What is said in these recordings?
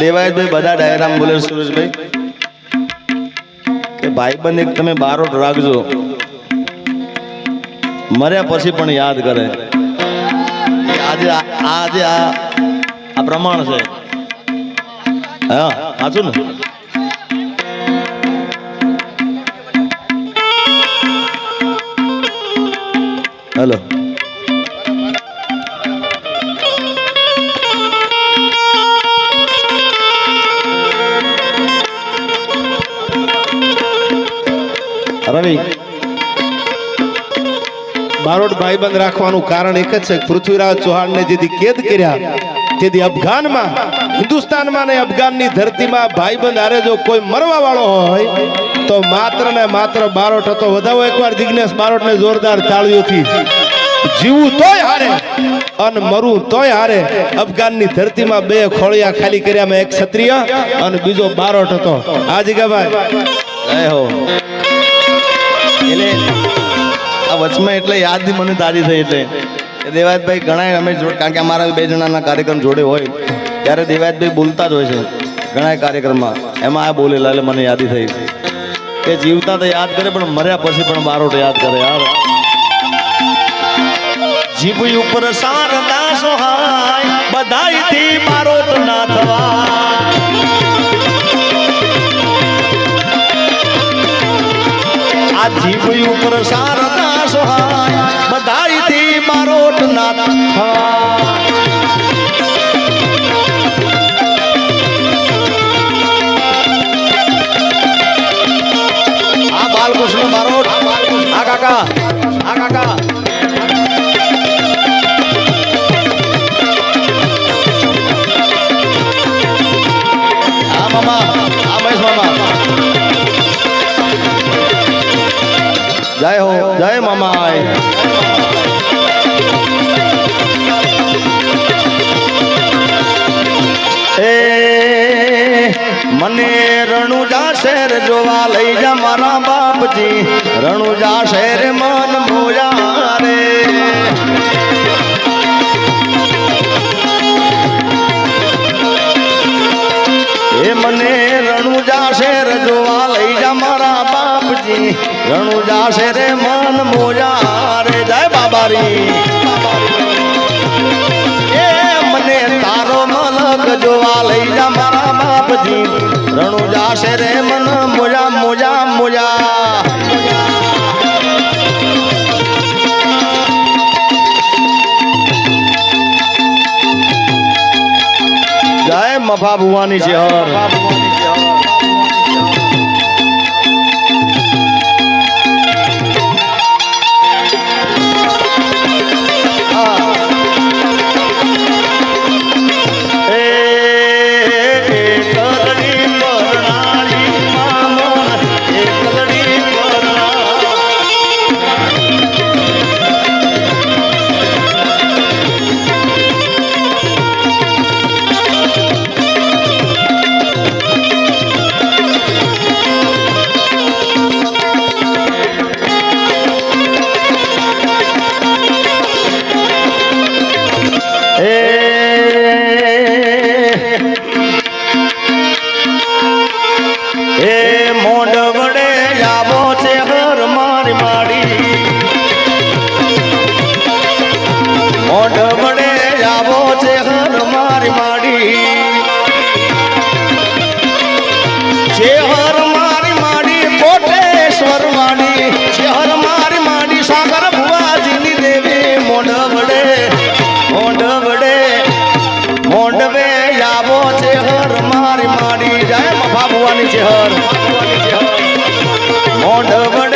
દેવાયતભાઈ બધા ડાયરામ બોલે સુરેશભાઈ. કે ભાઈબંધ એક તમે બારોટ રાખજો. મર્યા પછી પણ યાદ કરે. આજે આજે આ આ પ્રમાણ છે. હા સાચું ને? હેલો. રવિ. બારોટ ભાઈબંધ રાખવાનું કારણ એક જ છે. પૃથ્વીરાજ ચૌહાણને જેથી કેદ કર્યા, તેથી અફઘાનમાં, હિન્દુસ્તાનમાં ને અફઘાનની ધરતીમાં ભાઈબંધ હારે જો કોઈ મરવા વાળો હોય, તો માત્ર ને માત્ર બારોટ હતો. વધાવો એકવાર જિજ્ઞેશ બારોટને જોરદાર તાળીઓથી. જીવું તોય હારે અને મરું તોય હારે. અફઘાનની ધરતીમાં બે ખોળિયા ખાલી કર્યામાં એક ક્ષત્રિય અને બીજો બારોટ હતો. આ જીગાભાઈ ભાઈ. હો. એટલે આ વચમાં એટલે યાદ મને તારી થઈ એટલે કે દેવાયતભાઈ ઘણા અમે કારણ કે અમારા બે જણાના કાર્યક્રમ જોડે હોય, ત્યારે દેવાયતભાઈ બોલતા જ હોય છે. ઘણા કાર્યક્રમમાં. એમાં આ બોલેલા એટલે મને યાદી થઈ. કે જીવતા તો યાદ કરે, પણ મર્યા પછી પણ બારોટ યાદ કરે. યાર જીભ ઉપર સારદા સોહાય બધાયથી બારોટ ના થવા જીભ ઉપર સારદા સોહાય બધાયથી બારોટ ના થવા આ બાલકૃષ્ણ બારોટ આ કાકા. આ કાકા. જય એ મને રણુજા શહેર જોવા લઈ જા મારા બાપજી. રણુજા શહેર મન મોયા રણુજા રે મન મોજા રે જય બાબારી. એ મને તારો મલક જોવા લઈ જા મારા બાપજી. રણુજા રે મન મોજા મોજા મોજા. જય મફા ભુવાની છે હર મફા મોઢ છે હર. મોંઢ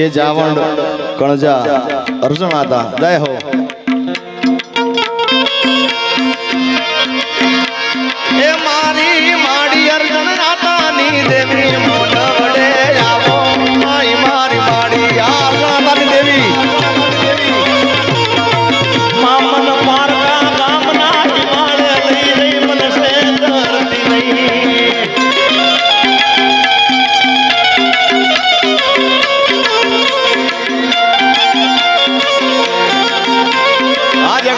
જે જાવણ કણજા અર્જુન અર્જણાતા જય હો. એ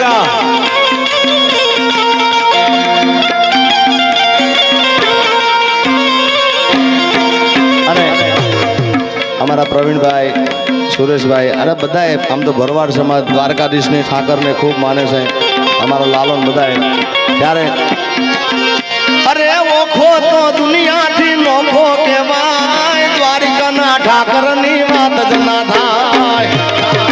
રાજા. અને અમારા પ્રવીણભાઈ, સુરેશભાઈ, અરે બધાએ આમ તો ભરવાડ સમાજ, દ્વારકાધીશને, ઠાકરને ખૂબ માને છે. અમારો લાલન બધાએ. ત્યારે અરે ઓખો તો દુનિયાથી નોખો કેવાય દ્વારિકાના ઠાકરની વાત જ ના થાય.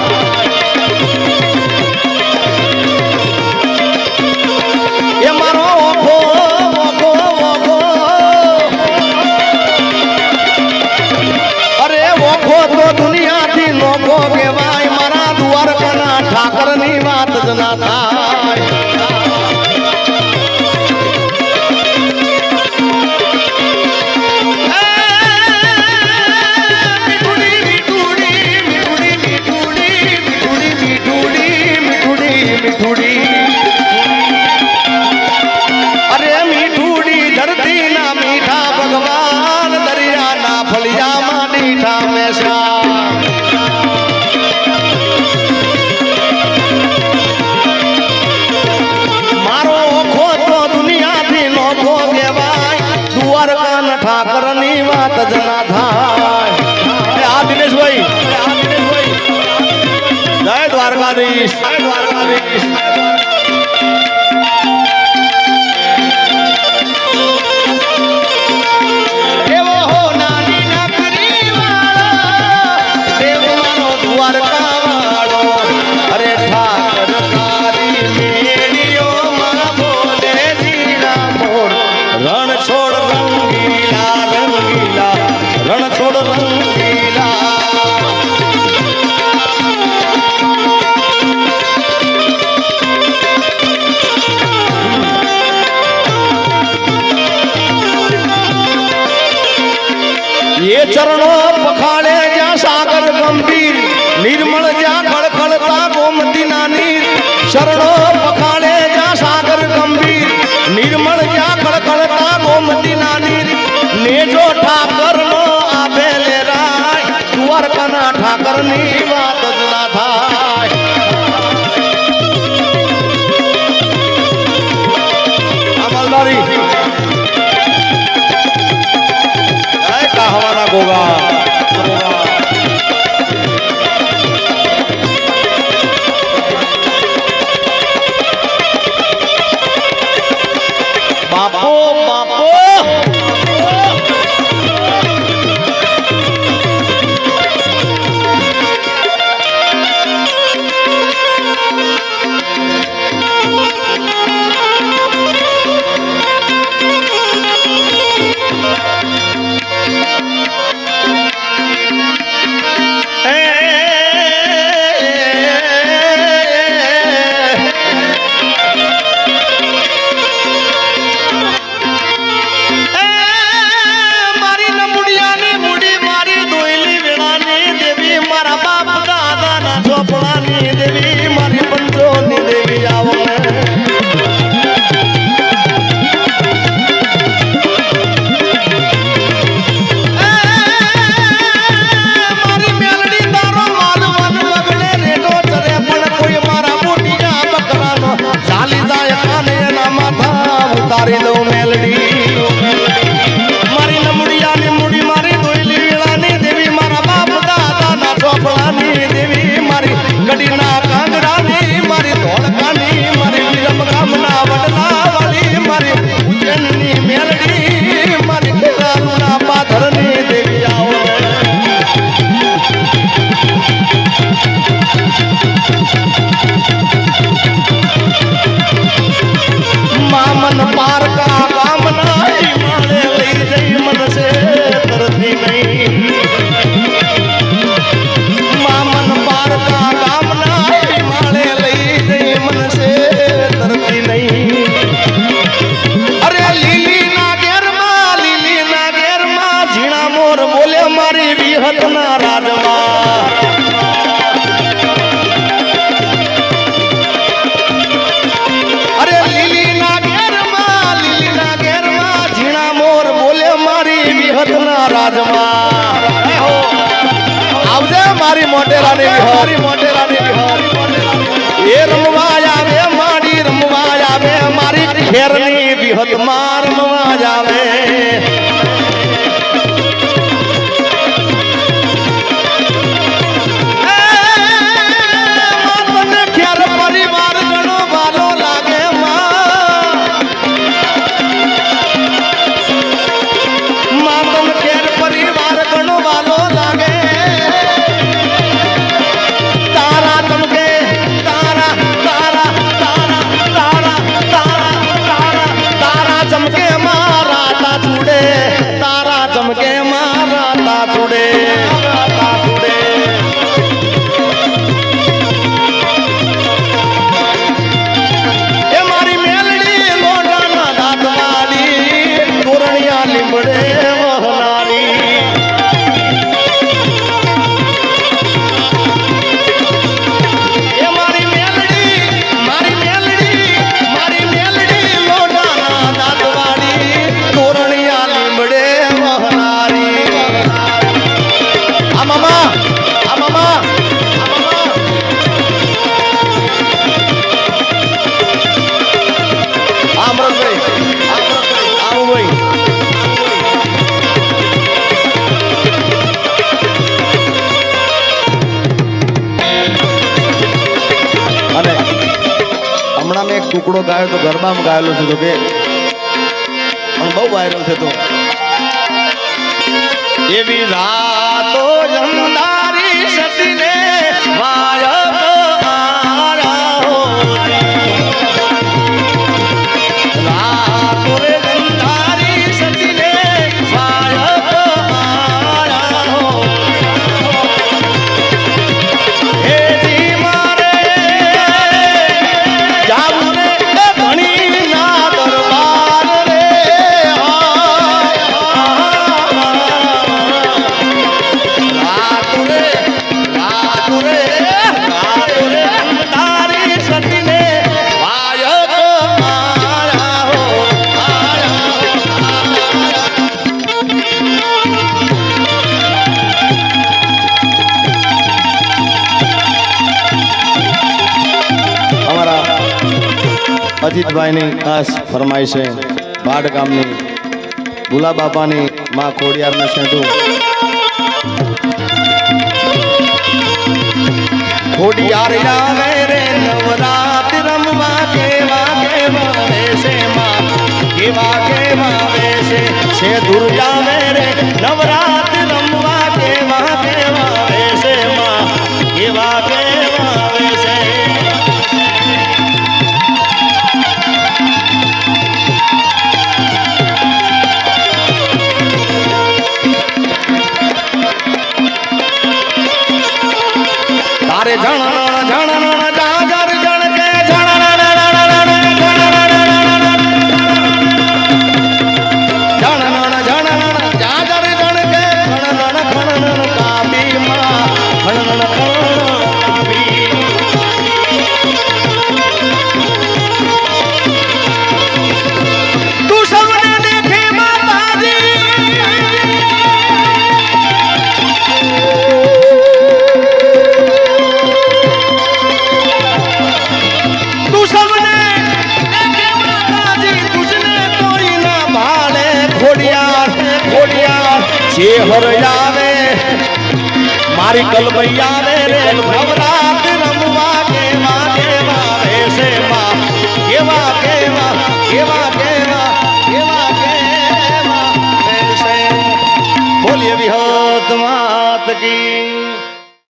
রাধা। निर्मल ज्ञान મોઢેરાની વિહારી. મોઢેરાની વિહારી. એ રમવા આવે મારી રમવા આવે મારી ખેરની વિહતમાં રમવા આવે એક ટુકડો ગાયો તો ગરબામાં ગાયેલો છે તો કે પણ બહુ વાયરલ છે તો. એવી રાતો અજીતભાઈની ખાસ ફરમાઈશ છે. બાડ ગામની ગુલા બાપાની માં ખોડિયારના સેંધુ. ખોડિયાર આવે રે નવરાત રમવા કેવા કેવા વેશે માં. કેવા કેવા વેશે છે દુર્જા રે નવરાત ખોડિયાર જે હર આવે મારી કલમૈયા રે રે, નવરાત રમવા કેવા કેવા છે માં કેવા કેવા કેવા કેવા કેવા કેવા વેશે બોલીએ વિહત માત કી.